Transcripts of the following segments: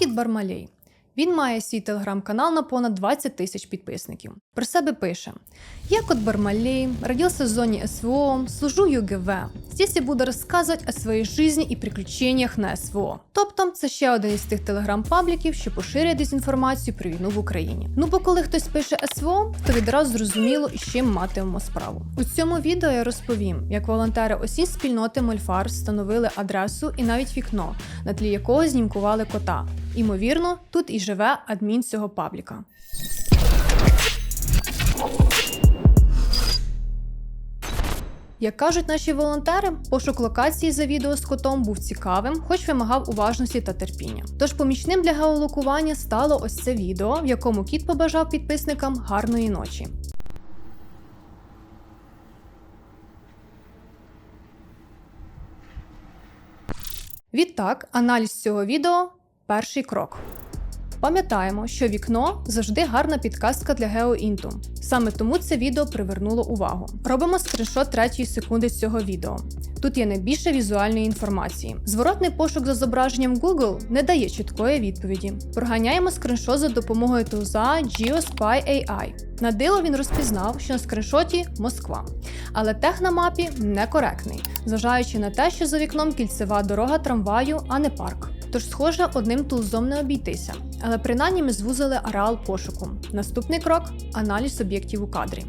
кіт Бармалей. Він має свій телеграм-канал на понад 20 тисяч підписників. Про себе пише: Я кот Бармалей, родился в зоне СВО, служу ЮГВ. Здесь я буду розказувати о своїй житті і приключеннях на СВО. Тобто, це ще один із тих телеграм-пабліків, що поширює дезінформацію про війну в Україні. Ну бо коли хтось пише СВО, то відразу зрозуміло, із чим матимемо справу. У цьому відео я розповім, як волонтери осінь спільноти Мольфар встановили адресу і навіть вікно, на тлі якого знімкували кота. Імовірно, тут і живе адмін цього пабліка. Як кажуть наші волонтери, пошук локації за відео з котом був цікавим, хоч вимагав уважності та терпіння. Тож помічним для геолокування стало ось це відео, в якому кіт побажав підписникам гарної ночі. Відтак, аналіз цього відео перший крок. Пам'ятаємо, що вікно завжди гарна підказка для геоінту. Саме тому це відео привернуло увагу. Робимо скріншот третьої секунди цього відео. Тут є найбільше візуальної інформації. Зворотний пошук за зображенням Google не дає чіткої відповіді. Проганяємо скріншот за допомогою тулза GeoSpy AI. На диво він розпізнав, що на скріншоті Москва. Але тех на мапі некоректний, зважаючи на те, що за вікном кільцева дорога трамваю, а не парк. Тож, схоже, одним тулзом не обійтися. Але принаймні ми звузили ареал пошуку. Наступний крок аналіз об'єктів у кадрі.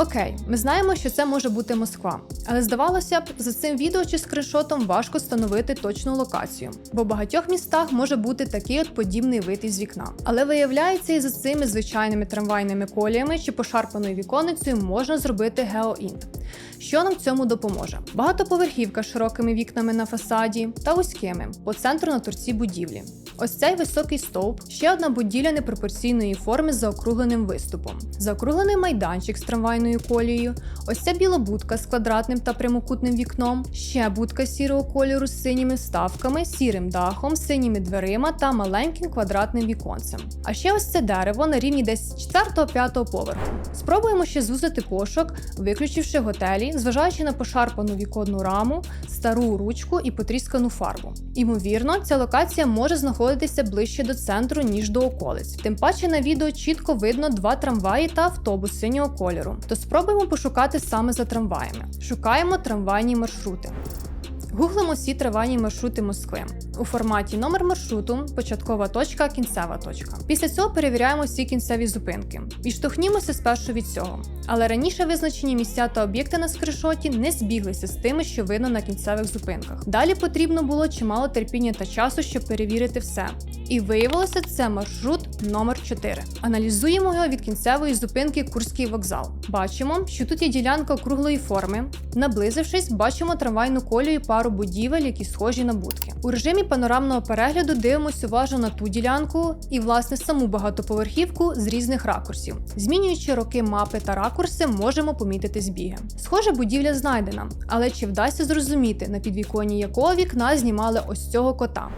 Окей, ми знаємо, що це може бути Москва, але здавалося б, за цим відео чи скріншотом важко встановити точну локацію, бо в багатьох містах може бути такий от подібний вид із вікна. Але виявляється, і за цими звичайними трамвайними коліями чи пошарпаною віконницею можна зробити геоінт. Що нам цьому допоможе? Багатоповерхівка з широкими вікнами на фасаді та вузькими по центру на торці будівлі. Ось цей високий стовп, ще одна будівля непропорційної форми з заокругленим виступом, заокруглений майданчик з трамвайною колією, ось ця біла будка з квадратним та прямокутним вікном, ще будка сірого кольору з синіми вставками, сірим дахом, синіми дверима та маленьким квадратним віконцем. А ще ось це дерево на рівні десь 4-5 поверху. Спробуємо ще звузити пошук, виключивши готелі, зважаючи на пошарпану віконну раму, стару ручку і потріскану фарбу. Імовірно, ця локація може знаходитися ближче до центру, ніж до околиць. Тим паче на відео чітко видно два трамваї та автобус синього кольору. То спробуємо пошукати саме за трамваями. Шукаємо трамвайні маршрути. Гуглимо всі трамвайні маршрути Москви у форматі номер маршруту, початкова точка, кінцева точка. Після цього перевіряємо всі кінцеві зупинки. Відштовхнімося спершу від цього. Але раніше визначені місця та об'єкти на скришоті не збіглися з тими, що видно на кінцевих зупинках. Далі потрібно було чимало терпіння та часу, щоб перевірити все. І виявилося, це маршрут номер 4 Аналізуємо його від кінцевої зупинки Курський вокзал. Бачимо, що тут є ділянка круглої форми. Наблизившись, бачимо трамвайну колію і пару будівель, які схожі на будки. У режимі панорамного перегляду дивимося уважно на ту ділянку і, власне, саму багатоповерхівку з різних ракурсів. Змінюючи роки мапи та ракурси, можемо помітити збіги. Схоже, будівля знайдена, але чи вдасться зрозуміти, на підвіконні якого вікна знімали ось цього кота?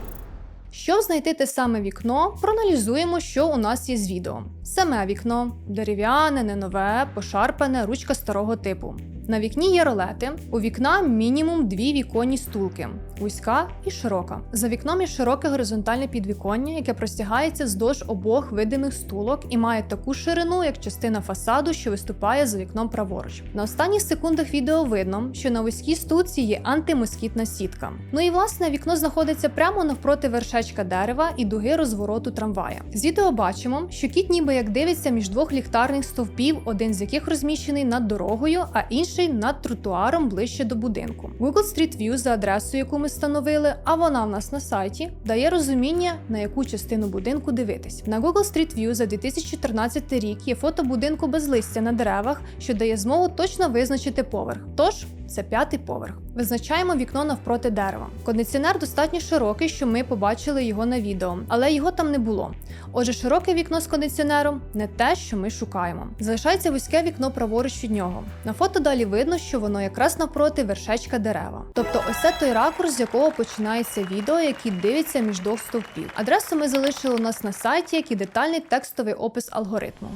Щоб знайти те саме вікно, проаналізуємо, що у нас є з відео. Саме вікно дерев'яне, не нове, пошарпане, ручка старого типу. На вікні є ролети. У вікна мінімум дві віконні стулки вузька і широка. За вікном є широке горизонтальне підвіконня, яке простягається здовж обох видимих стулок і має таку ширину, як частина фасаду, що виступає за вікном праворуч. На останніх секундах відео видно, що на вузькій стулці є антимоскітна сітка. Ну і власне вікно знаходиться прямо навпроти вершечка дерева і дуги розвороту трамвая. З відео бачимо, що кіт ніби як дивиться між двох ліхтарних стовпів, один з яких розміщений над дорогою, а інший над тротуаром ближче до будинку. Google Street View за адресою, яку ми встановили, а вона в нас на сайті, дає розуміння, на яку частину будинку дивитись. На Google Street View за 2014 рік є фото будинку без листя на деревах, що дає змогу точно визначити поверх. Тож це п'ятий поверх. Визначаємо вікно навпроти дерева. Кондиціонер достатньо широкий, що ми побачили його на відео, але його там не було. Отже, широке вікно з кондиціонером не те, що ми шукаємо. Залишається вузьке вікно праворуч від нього. На фото далі видно, що воно якраз навпроти вершечка дерева. Тобто, ось це той ракурс, з якого починається відео, який дивиться між двох стовпів. Адресу ми залишили у нас на сайті, як і детальний текстовий опис алгоритму.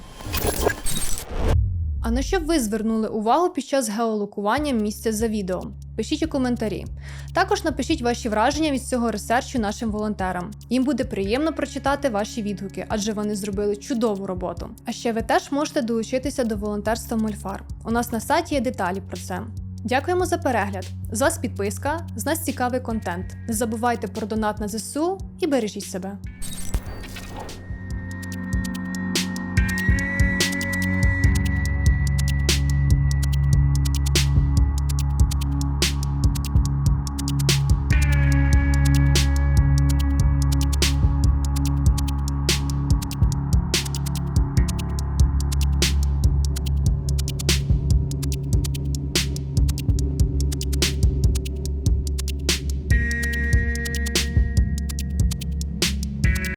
А на що ви звернули увагу під час геолокування місця за відео? Пишіть у коментарі. Також напишіть ваші враження від цього ресерчу нашим волонтерам. Їм буде приємно прочитати ваші відгуки, адже вони зробили чудову роботу. А ще ви теж можете долучитися до волонтерства Мольфар. У нас на сайті є деталі про це. Дякуємо за перегляд. З вас підписка, з нас цікавий контент. Не забувайте про донат на ЗСУ і бережіть себе.